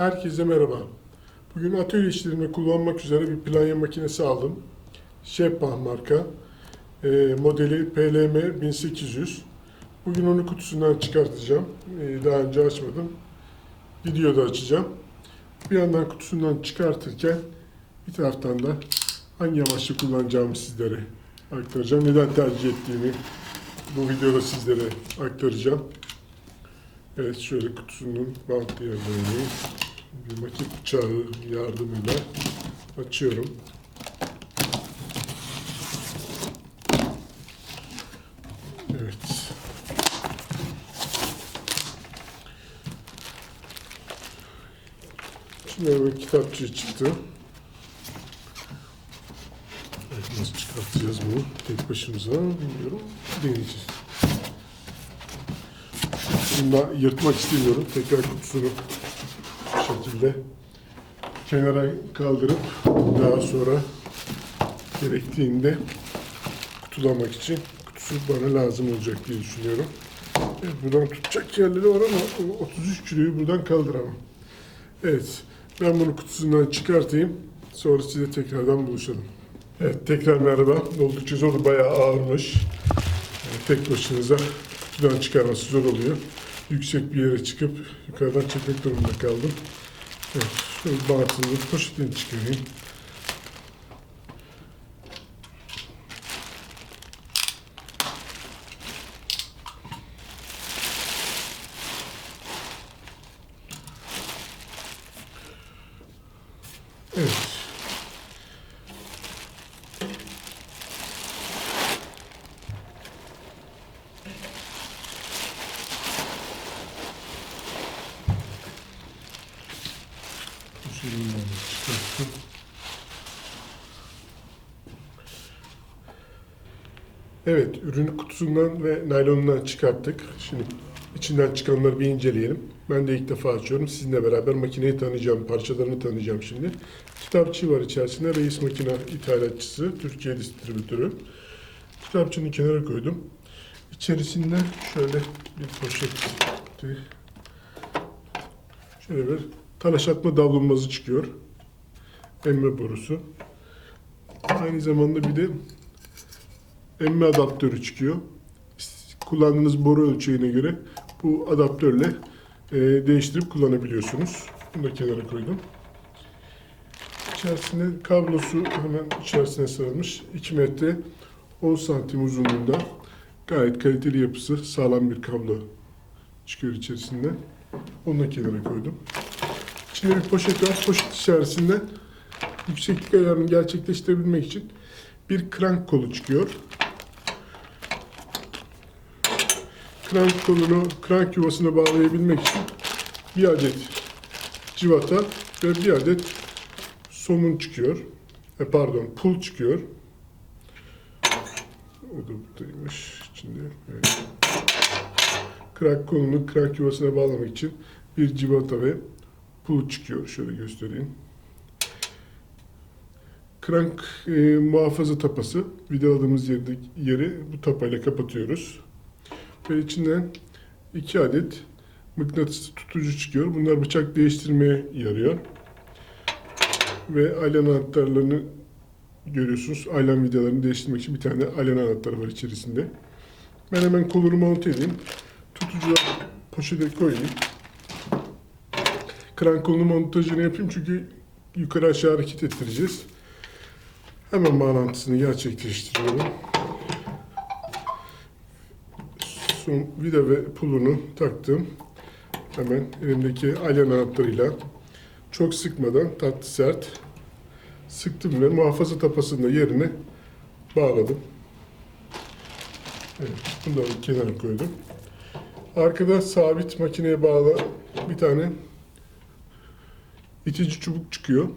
Herkese merhaba. Bugün atölye işlerinde kullanmak üzere bir planya makinesi aldım. Şepah marka. E, modeli PLM 1800. Bugün onu kutusundan çıkartacağım. E, daha önce açmadım. Videoda açacağım. Bir yandan kutusundan çıkartırken bir taraftan da hangi amaçla kullanacağımı sizlere aktaracağım. Neden tercih ettiğimi bu videoda sizlere aktaracağım. Evet şöyle kutusunun bantlı yerlerini bir makine bıçağı yardımıyla açıyorum. Evet. Şimdi hemen kitapçı çıktı. Evet, nasıl çıkartacağız bunu? Tek başımıza bilmiyorum. Deneyeceğiz. Bunu da yırtmak istemiyorum. Tekrar kutusunu şekilde kenara kaldırıp daha sonra gerektiğinde kutulamak için kutusu bana lazım olacak diye düşünüyorum. Evet, buradan tutacak yerleri var ama o 33 kiloyu buradan kaldıramam. Evet, ben bunu kutusundan çıkartayım. Sonra size tekrardan buluşalım. Evet, tekrar merhaba. Oldukça zor, bayağı ağırmış. Yani tek başınıza kutudan çıkarması zor oluyor. Yüksek bir yere çıkıp yukarıdan çekmek durumunda kaldım. Evet, bantını, poşetini çıkarayım. Evet. De çıkarttım. Evet, ürünü kutusundan ve naylonundan çıkarttık. Şimdi içinden çıkanları bir inceleyelim. Ben de ilk defa açıyorum. Sizinle beraber makineyi tanıyacağım, parçalarını tanıyacağım şimdi. Kitapçı var içerisinde. Reis Makina ithalatçısı, Türkiye distribütörü. Kitapçını kenara koydum. İçerisinde şöyle bir poşet, şöyle bir talaşatma davlumbazı çıkıyor. Emme borusu. Aynı zamanda bir de emme adaptörü çıkıyor. Kullandığınız boru ölçeğine göre bu adaptörle e, değiştirip kullanabiliyorsunuz. Bunu da kenara koydum. İçerisinde kablosu hemen içerisine sarılmış. 2 metre 10 santim uzunluğunda gayet kaliteli yapısı sağlam bir kablo çıkıyor içerisinden. Onu da kenara koydum. İçinde bir poşet var. Poşet içerisinde yükseklik ayarını gerçekleştirebilmek için bir krank kolu çıkıyor. Krank kolunu krank yuvasına bağlayabilmek için bir adet civata ve bir adet somun çıkıyor. E, pardon, pul çıkıyor. O da buradaymış içinde. Evet. Krank kolunu krank yuvasına bağlamak için bir civata ve pul çıkıyor. Şöyle göstereyim. Krank e, muhafaza tapası. Vidaladığımız yerdeki yeri bu tapayla kapatıyoruz. Ve içinden iki adet mıknatıs tutucu çıkıyor. Bunlar bıçak değiştirmeye yarıyor. Ve aylan anahtarlarını görüyorsunuz. Aylan vidalarını değiştirmek için bir tane aylan anahtarı var içerisinde. Ben hemen kolunu monte edeyim. Tutucuya poşete koyayım. Krank kolunu montajını yapayım çünkü yukarı aşağı hareket ettireceğiz. Hemen bağlantısını gerçekleştiriyorum. Son vida ve pulunu taktım. Hemen elimdeki alyan anahtarıyla çok sıkmadan tatlı sert sıktım ve muhafaza tapasını da yerine bağladım. Evet, bir kenara koydum. Arkada sabit makineye bağlı bir tane itici çubuk çıkıyor.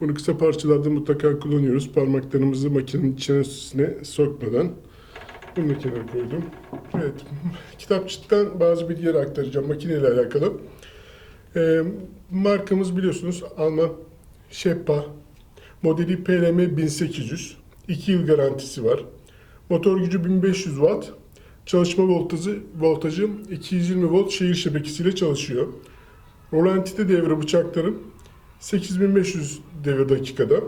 Bunu kısa parçalarda mutlaka kullanıyoruz. Parmaklarımızı makinenin içine sokmadan. Bunu da kenara koydum. Evet, kitapçıktan bazı bilgileri aktaracağım makineyle alakalı. Ee, markamız biliyorsunuz Alman Şeppa. Modeli PLM 1800. 2 yıl garantisi var. Motor gücü 1500 watt. Çalışma voltajı, voltajı 220 volt şehir şebekesiyle çalışıyor. Rolantide devre bıçakların 8500 devir dakikada.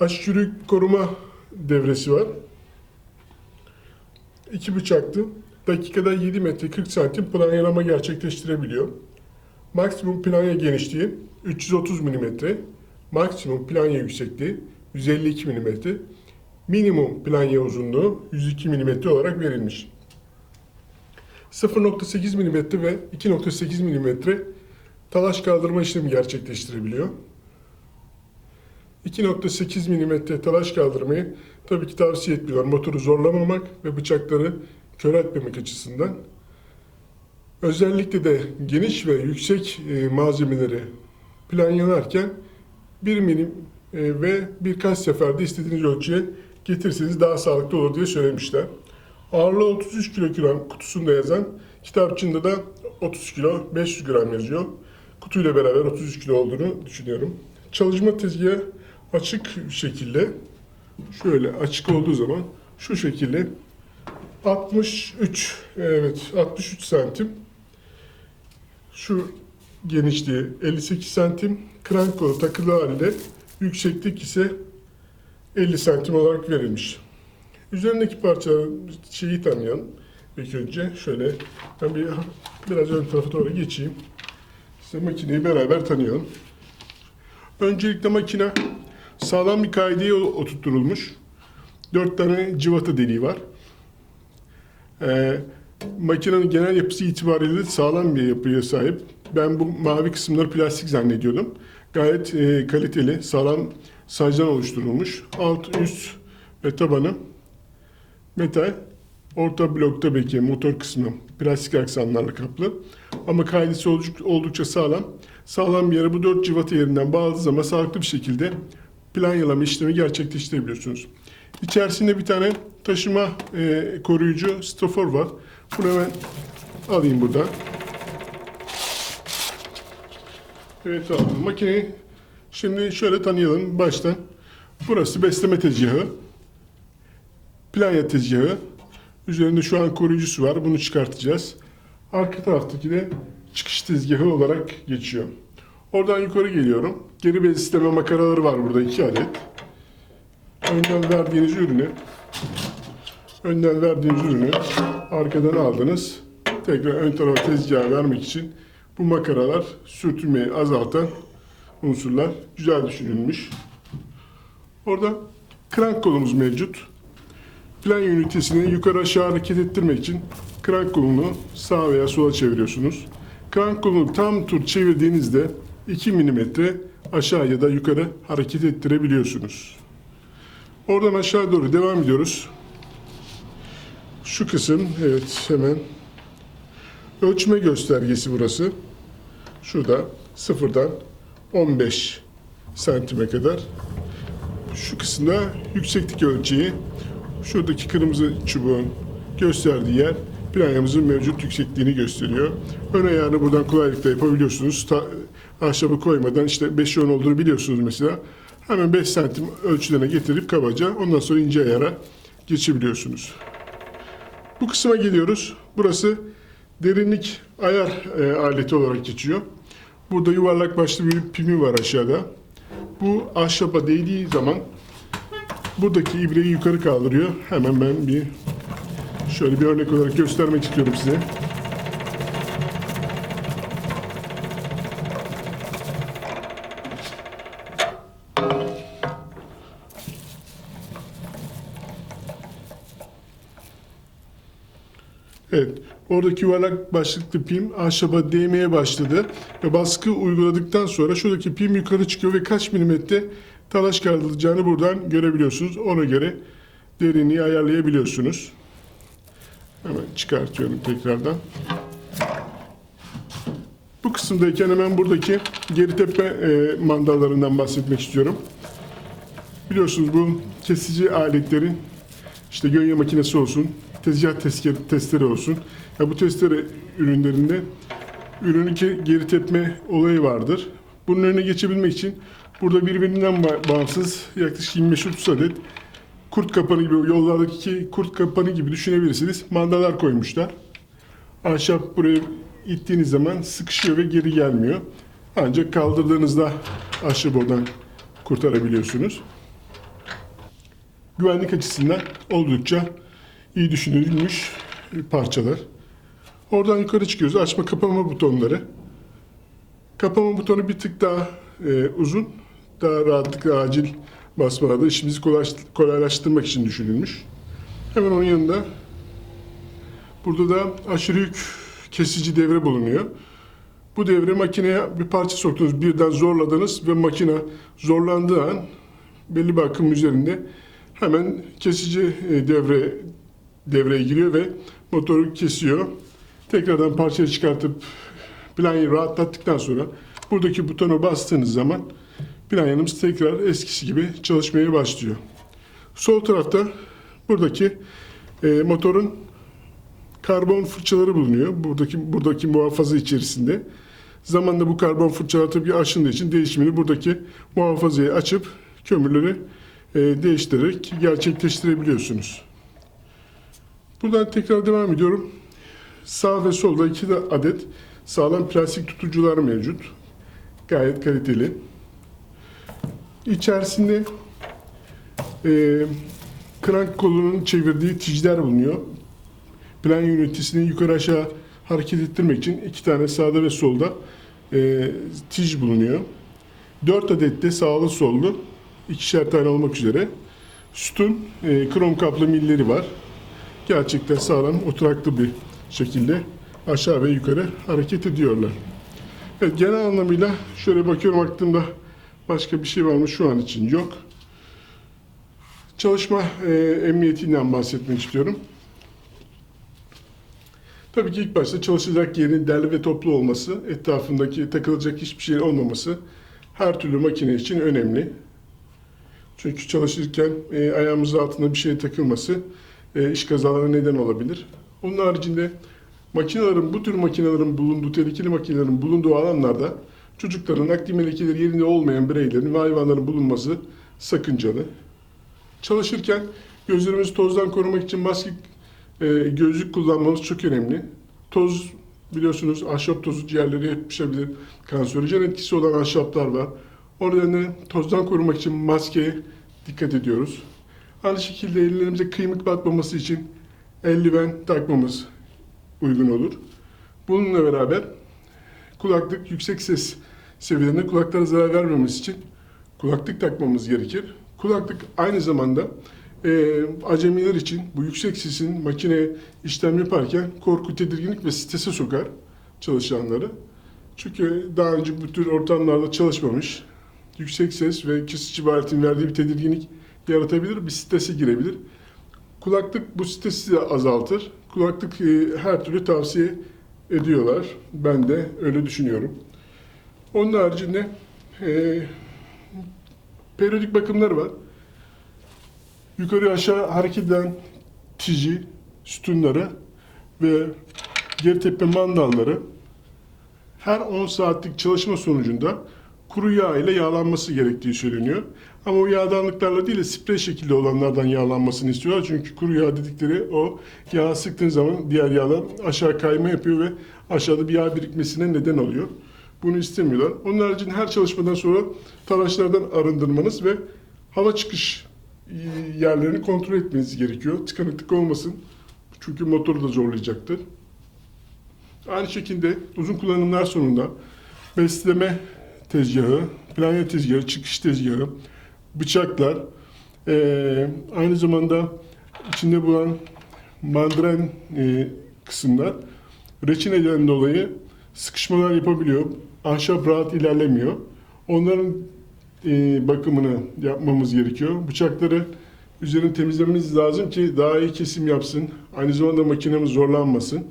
Aşçürük koruma devresi var. İki bıçaklı. Dakikada 7 metre 40 santim planyalama gerçekleştirebiliyor. Maksimum planya genişliği 330 mm. Maksimum planya yüksekliği 152 mm. Minimum planya uzunluğu 102 mm olarak verilmiş. 0.8 mm ve 2.8 mm talaş kaldırma işlemi gerçekleştirebiliyor. 2.8 mm talaş kaldırmayı tabii ki tavsiye etmiyorlar. Motoru zorlamamak ve bıçakları köreltmemek açısından. Özellikle de geniş ve yüksek e, malzemeleri planlanırken bir milim e, ve birkaç seferde istediğiniz ölçüye getirseniz daha sağlıklı olur diye söylemişler. Ağırlığı 33 kilogram kutusunda yazan kitapçığında da 30 kilo 500 gram yazıyor. Kutuyla beraber 33 kilo olduğunu düşünüyorum. Çalışma tezgahı açık şekilde şöyle açık olduğu zaman şu şekilde 63 evet 63 santim şu genişliği 58 santim krank kolu takılı halde yükseklik ise 50 santim olarak verilmiş. Üzerindeki parçaların şeyi tanıyalım. İlk önce şöyle ben bir biraz ön tarafa doğru geçeyim. Size makineyi beraber tanıyalım. Öncelikle makine sağlam bir kaideye oturtulmuş. Dört tane cıvata deliği var. Ee, makinenin genel yapısı itibariyle sağlam bir yapıya sahip. Ben bu mavi kısımları plastik zannediyordum. Gayet e, kaliteli, sağlam sacdan oluşturulmuş. Alt, üst ve tabanı metal. Orta blokta belki motor kısmı plastik aksamlarla kaplı. Ama kaidesi oldukça, sağlam. Sağlam bir yere bu dört cıvata yerinden bağladığı zaman sağlıklı bir şekilde planyalama işlemi gerçekleştirebiliyorsunuz. İçerisinde bir tane taşıma e, koruyucu stofor var. Bunu hemen alayım buradan. Evet aldım. Makineyi şimdi şöyle tanıyalım baştan. Burası besleme tezgahı. Planya tezgahı. Üzerinde şu an koruyucusu var. Bunu çıkartacağız. Arka taraftaki de çıkış tezgahı olarak geçiyor. Oradan yukarı geliyorum. Geri bez sisteme makaraları var burada iki adet. Önden verdiğiniz ürünü önden verdiğiniz ürünü arkadan aldınız. Tekrar ön tarafa tezgaha vermek için bu makaralar sürtünmeyi azaltan unsurlar güzel düşünülmüş. Orada krank kolumuz mevcut. Plan ünitesini yukarı aşağı hareket ettirmek için krank kolunu sağa veya sola çeviriyorsunuz. Krank kolunu tam tur çevirdiğinizde 2 mm aşağı ya da yukarı hareket ettirebiliyorsunuz. Oradan aşağı doğru devam ediyoruz. Şu kısım, evet hemen ölçme göstergesi burası. Şurada sıfırdan 15 santime kadar. Şu kısımda yükseklik ölçeği, şuradaki kırmızı çubuğun gösterdiği yer planyamızın mevcut yüksekliğini gösteriyor. Ön ayağını buradan kolaylıkla yapabiliyorsunuz. Ta, ahşabı koymadan işte 5 yön olduğunu biliyorsunuz mesela. Hemen 5 santim ölçülerine getirip kabaca ondan sonra ince ayara geçebiliyorsunuz. Bu kısma geliyoruz. Burası derinlik ayar e, aleti olarak geçiyor. Burada yuvarlak başlı bir pimi var aşağıda. Bu ahşaba değdiği zaman buradaki ibreyi yukarı kaldırıyor. Hemen ben bir şöyle bir örnek olarak göstermek istiyorum size. Evet, oradaki yuvarlak başlıklı pim ahşaba değmeye başladı ve baskı uyguladıktan sonra şuradaki pim yukarı çıkıyor ve kaç milimetre talaş kaldırılacağını buradan görebiliyorsunuz. Ona göre derinliği ayarlayabiliyorsunuz. Hemen çıkartıyorum tekrardan. Bu kısımdayken hemen buradaki geri tepe e, mandallarından bahsetmek istiyorum. Biliyorsunuz bu kesici aletlerin işte gönye makinesi olsun, tezgah testere olsun. Ya bu testere ürünlerinde ürünü ke- geri tepme olayı vardır. Bunun önüne geçebilmek için burada birbirinden ba- bağımsız yaklaşık 25-30 adet kurt kapanı gibi yollardaki kurt kapanı gibi düşünebilirsiniz. Mandalar koymuşlar. Ahşap buraya ittiğiniz zaman sıkışıyor ve geri gelmiyor. Ancak kaldırdığınızda ahşabı oradan kurtarabiliyorsunuz. Güvenlik açısından oldukça iyi düşünülmüş parçalar. Oradan yukarı çıkıyoruz. Açma kapama butonları. Kapama butonu bir tık daha e, uzun. Daha rahatlıkla acil basmalarda işimizi kolay- kolaylaştırmak için düşünülmüş. Hemen onun yanında burada da aşırı yük kesici devre bulunuyor. Bu devre makineye bir parça soktunuz, birden zorladınız ve makine zorlandığı an belli bir akım üzerinde hemen kesici e, devre devreye giriyor ve motoru kesiyor. Tekrardan parçayı çıkartıp planyayı rahatlattıktan sonra buradaki butona bastığınız zaman planyanımız tekrar eskisi gibi çalışmaya başlıyor. Sol tarafta buradaki e, motorun karbon fırçaları bulunuyor. Buradaki buradaki muhafaza içerisinde. Zamanla bu karbon fırçalar tabii aşındığı için değişimini buradaki muhafazayı açıp kömürleri e, değiştirerek gerçekleştirebiliyorsunuz. Buradan tekrar devam ediyorum. Sağ ve solda iki de adet sağlam plastik tutucular mevcut. Gayet kaliteli. İçerisinde e, krank kolunun çevirdiği ticler bulunuyor. Plan ünitesini yukarı aşağı hareket ettirmek için iki tane sağda ve solda e, tic bulunuyor. Dört adet de sağlı sollu ikişer tane olmak üzere sütun e, krom kaplı milleri var. Gerçekten sağlam oturaklı bir şekilde aşağı ve yukarı hareket ediyorlar. Evet, genel anlamıyla şöyle bakıyorum aklımda başka bir şey var mı şu an için yok. Çalışma e, emniyetinden bahsetmek istiyorum. Tabii ki ilk başta çalışacak yerin derli ve toplu olması, etrafındaki takılacak hiçbir şeyin olmaması her türlü makine için önemli. Çünkü çalışırken e, ayağımızın altında bir şey takılması e, iş kazalarına neden olabilir. Onun haricinde makinelerin, bu tür makinelerin bulunduğu, tehlikeli makinelerin bulunduğu alanlarda çocukların akli melekeleri yerinde olmayan bireylerin ve hayvanların bulunması sakıncalı. Çalışırken gözlerimizi tozdan korumak için maske, e, gözlük kullanmamız çok önemli. Toz biliyorsunuz ahşap tozu ciğerleri yapışabilir. Kanserojen etkisi olan ahşaplar var. O nedenle tozdan korumak için maskeye dikkat ediyoruz. Aynı şekilde ellerimize kıymık batmaması için eldiven takmamız uygun olur. Bununla beraber kulaklık yüksek ses seviyelerinde kulaklara zarar vermemesi için kulaklık takmamız gerekir. Kulaklık aynı zamanda e, acemiler için bu yüksek sesin makineye işlem yaparken korku, tedirginlik ve strese sokar çalışanları. Çünkü daha önce bu tür ortamlarda çalışmamış, yüksek ses ve kesici aletin verdiği bir tedirginlik yaratabilir, bir strese girebilir. Kulaklık bu stresi de azaltır. Kulaklık e, her türlü tavsiye ediyorlar. Ben de öyle düşünüyorum. Onun haricinde e, periyodik bakımları var. Yukarı aşağı hareket eden tici, sütunları ve geri tepe mandalları her 10 saatlik çalışma sonucunda kuru yağ ile yağlanması gerektiği söyleniyor. Ama o yağdanlıklarla değil de sprey şekilde olanlardan yağlanmasını istiyorlar. Çünkü kuru yağ dedikleri o yağ sıktığın zaman diğer yağlar aşağı kayma yapıyor ve aşağıda bir yağ birikmesine neden oluyor. Bunu istemiyorlar. Onun haricinde her çalışmadan sonra talaşlardan arındırmanız ve hava çıkış e, yerlerini kontrol etmeniz gerekiyor. Tıkanıklık olmasın. Çünkü motoru da zorlayacaktır. Aynı şekilde uzun kullanımlar sonunda besleme tezgahı, planya tezgahı, çıkış tezgahı, bıçaklar, eee, aynı zamanda içinde bulunan mandren eee, kısımlar reçineden dolayı sıkışmalar yapabiliyor. Ahşap rahat ilerlemiyor. Onların eee, bakımını yapmamız gerekiyor. Bıçakları üzerini temizlememiz lazım ki daha iyi kesim yapsın. Aynı zamanda makinemiz zorlanmasın.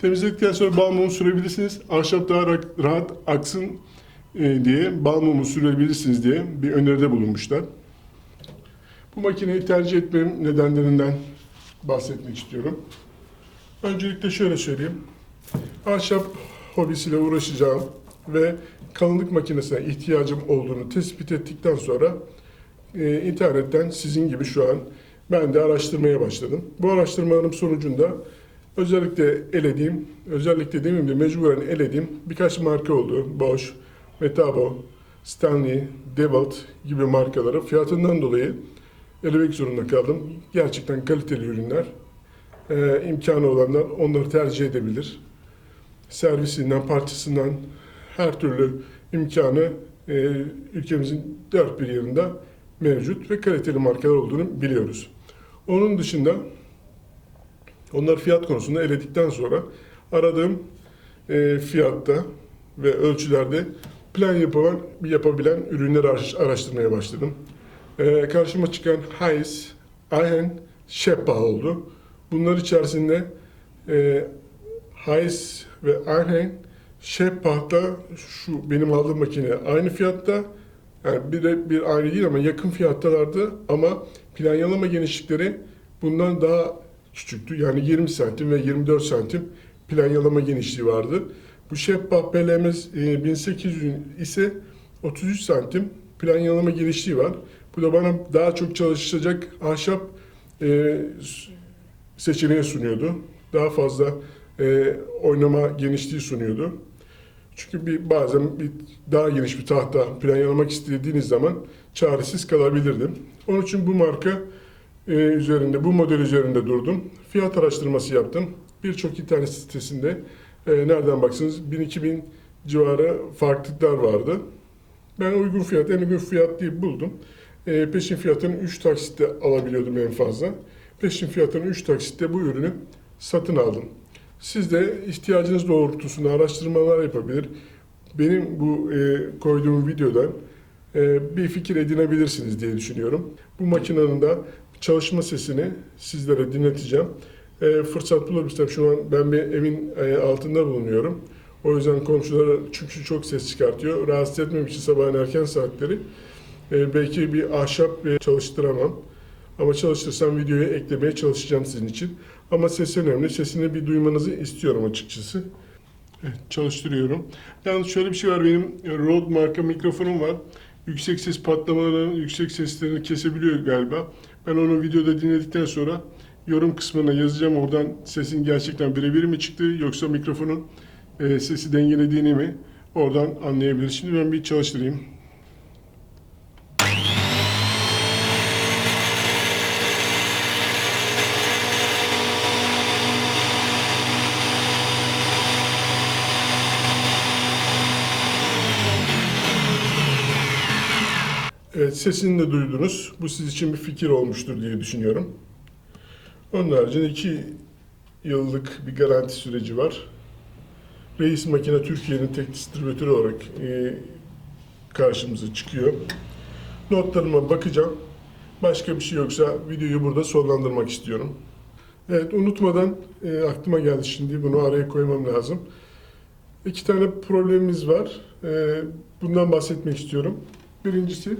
Temizledikten sonra bal sürebilirsiniz. Ahşap daha ra- rahat aksın e, diye bal sürebilirsiniz diye bir öneride bulunmuşlar. Bu makineyi tercih etmem nedenlerinden bahsetmek istiyorum. Öncelikle şöyle söyleyeyim. Ahşap hobisiyle uğraşacağım ve kalınlık makinesine ihtiyacım olduğunu tespit ettikten sonra e, internetten sizin gibi şu an ben de araştırmaya başladım. Bu araştırmalarım sonucunda Özellikle elediğim, özellikle demeyeyim de mecburen elediğim birkaç marka oldu. Bosch, Metabo, Stanley, DeWalt gibi markaları fiyatından dolayı elemek zorunda kaldım. Gerçekten kaliteli ürünler. Ee, imkanı olanlar onları tercih edebilir. Servisinden, parçasından her türlü imkanı e, ülkemizin dört bir yerinde mevcut ve kaliteli markalar olduğunu biliyoruz. Onun dışında onlar fiyat konusunda eledikten sonra aradığım e, fiyatta ve ölçülerde plan yapabilen, yapabilen ürünleri araş- araştırmaya başladım. E, karşıma çıkan Hayes, Ahen, Sheppa oldu. Bunlar içerisinde e, Hayes ve Ahen, Sheppa'da şu benim aldığım makine aynı fiyatta. Yani bir, bir aynı değil ama yakın fiyattalardı ama planyalama genişlikleri bundan daha küçüktü. Yani 20 santim ve 24 santim planyalama genişliği vardı. Bu şeffaf PLMS e, 1800 ise 33 santim planyalama genişliği var. Bu da bana daha çok çalışacak ahşap e, seçeneği sunuyordu. Daha fazla e, oynama genişliği sunuyordu. Çünkü bir bazen bir daha geniş bir tahta planyalamak istediğiniz zaman çaresiz kalabilirdim. Onun için bu marka e, üzerinde, bu model üzerinde durdum. Fiyat araştırması yaptım. Birçok internet sitesinde e, nereden baksanız 1000-2000 civarı farklılıklar vardı. Ben uygun fiyat, en uygun fiyat diye buldum. E, peşin fiyatını 3 taksitte alabiliyordum en fazla. Peşin fiyatını 3 taksitte bu ürünü satın aldım. Siz de ihtiyacınız doğrultusunda araştırmalar yapabilir. Benim bu e, koyduğum videodan e, bir fikir edinebilirsiniz diye düşünüyorum. Bu makinenin de çalışma sesini sizlere dinleteceğim. E, fırsat bulabilirsem şu an ben bir evin e, altında bulunuyorum. O yüzden komşulara çünkü çok ses çıkartıyor. Rahatsız etmem için sabahın erken saatleri e, belki bir ahşap e, çalıştıramam. Ama çalıştırsam videoya eklemeye çalışacağım sizin için. Ama ses önemli. Sesini bir duymanızı istiyorum açıkçası. Evet, çalıştırıyorum. Yalnız şöyle bir şey var. Benim Rode marka mikrofonum var. Yüksek ses patlamalarının yüksek seslerini kesebiliyor galiba. Ben onu videoda dinledikten sonra yorum kısmına yazacağım. Oradan sesin gerçekten birebir mi çıktı yoksa mikrofonun e, sesi dengelediğini mi oradan anlayabiliriz. Şimdi ben bir çalıştırayım. Evet, sesini de duydunuz. Bu siz için bir fikir olmuştur diye düşünüyorum. Onun haricinde iki yıllık bir garanti süreci var. Reis Makine Türkiye'nin tek distribütörü olarak e, karşımıza çıkıyor. Notlarıma bakacağım. Başka bir şey yoksa videoyu burada sonlandırmak istiyorum. Evet, unutmadan e, aklıma geldi şimdi. Bunu araya koymam lazım. İki tane problemimiz var. E, bundan bahsetmek istiyorum. Birincisi,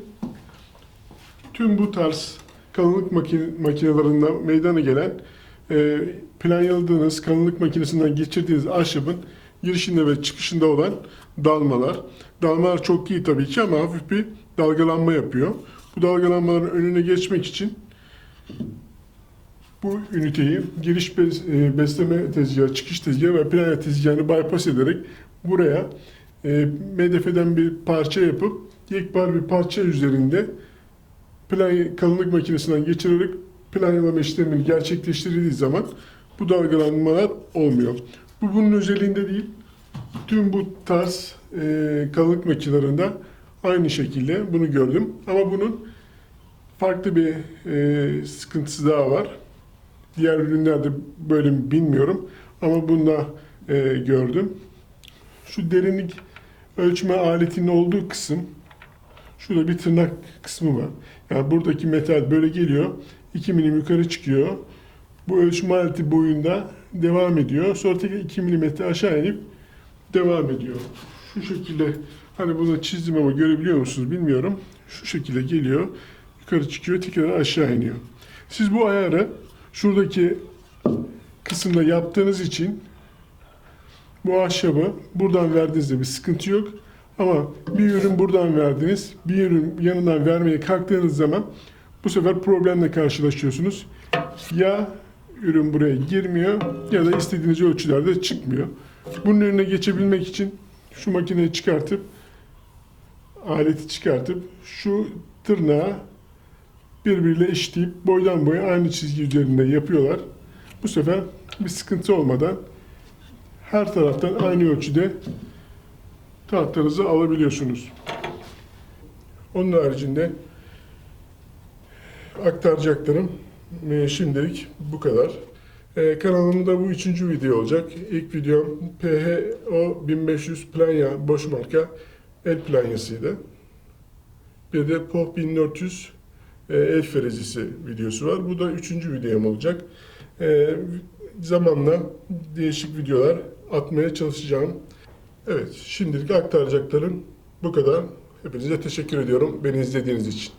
tüm bu tarz kalınlık makine, makinelerinden meydana gelen e, planladığınız kalınlık makinesinden geçirdiğiniz ahşabın girişinde ve çıkışında olan dalmalar. Dalmalar çok iyi tabii ki ama hafif bir dalgalanma yapıyor. Bu dalgalanmaların önüne geçmek için bu üniteyi giriş e, besleme tezgahı, çıkış tezgahı ve planya tezgahını bypass ederek buraya e, MDF'den bir parça yapıp yekpare bir parça üzerinde plan kalınlık makinesinden geçirerek planyalama işlemini gerçekleştirildiği zaman bu dalgalanmalar olmuyor. Bu bunun özelliğinde değil. Tüm bu tarz e, kalınlık makinelerinde aynı şekilde bunu gördüm. Ama bunun farklı bir e, sıkıntısı daha var. Diğer ürünlerde böyle mi bilmiyorum. Ama bunda e, gördüm. Şu derinlik ölçme aletinin olduğu kısım Şurada bir tırnak kısmı var. Yani buradaki metal böyle geliyor. 2 milim yukarı çıkıyor. Bu ölçme aleti boyunda devam ediyor. Sonra tekrar 2 milimetre aşağı inip devam ediyor. Şu şekilde hani bunu çizdim ama görebiliyor musunuz bilmiyorum. Şu şekilde geliyor. Yukarı çıkıyor tekrar aşağı iniyor. Siz bu ayarı şuradaki kısımda yaptığınız için bu ahşabı buradan verdiğinizde bir sıkıntı yok. Ama bir ürün buradan verdiniz, bir ürün yanından vermeye kalktığınız zaman bu sefer problemle karşılaşıyorsunuz. Ya ürün buraya girmiyor ya da istediğiniz ölçülerde çıkmıyor. Bunun önüne geçebilmek için şu makineyi çıkartıp aleti çıkartıp şu tırnağı birbiriyle eşitleyip boydan boya aynı çizgi üzerinde yapıyorlar. Bu sefer bir sıkıntı olmadan her taraftan aynı ölçüde tahtanızı alabiliyorsunuz. Onun haricinde aktaracaklarım e, şimdilik bu kadar. E, kanalımda bu üçüncü video olacak. İlk videom PHO 1500 planya boş marka el planyasıydı. Bir de POH 1400 e, el frezisi videosu var. Bu da üçüncü videom olacak. E, zamanla değişik videolar atmaya çalışacağım. Evet, şimdilik aktaracaklarım bu kadar. Hepinize teşekkür ediyorum beni izlediğiniz için.